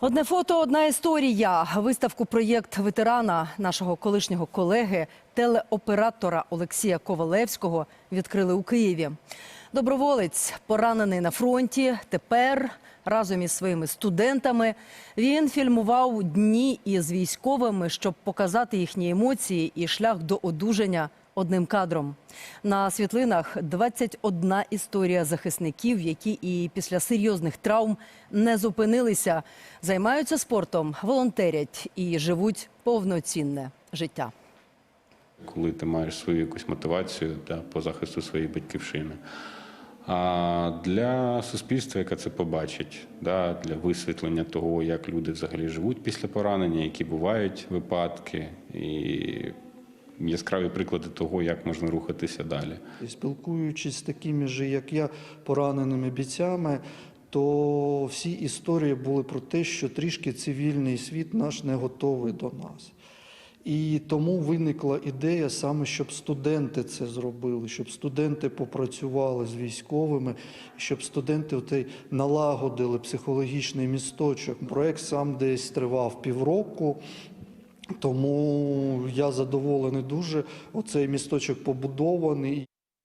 Одне фото, одна історія. Виставку проєкт ветерана нашого колишнього колеги, телеоператора Олексія Ковалевського відкрили у Києві. Доброволець, поранений на фронті, тепер разом із своїми студентами він фільмував дні із військовими, щоб показати їхні емоції і шлях до одужання одним кадром. На світлинах 21 історія захисників, які і після серйозних травм не зупинилися, займаються спортом, волонтерять і живуть повноцінне життя. коли ти маєш свою якусь мотивацію да, по захисту своєї батьківщини. А для суспільства, яке це побачить, для висвітлення того, як люди взагалі живуть після поранення, які бувають випадки, і яскраві приклади того, як можна рухатися далі. Спілкуючись з такими ж, як я, пораненими бійцями, то всі історії були про те, що трішки цивільний світ наш не готовий до нас. І тому виникла ідея саме, щоб студенти це зробили, щоб студенти попрацювали з військовими, щоб студенти налагодили психологічний місточок. Проект сам десь тривав півроку. Тому я задоволений дуже. Оцей місточок побудований.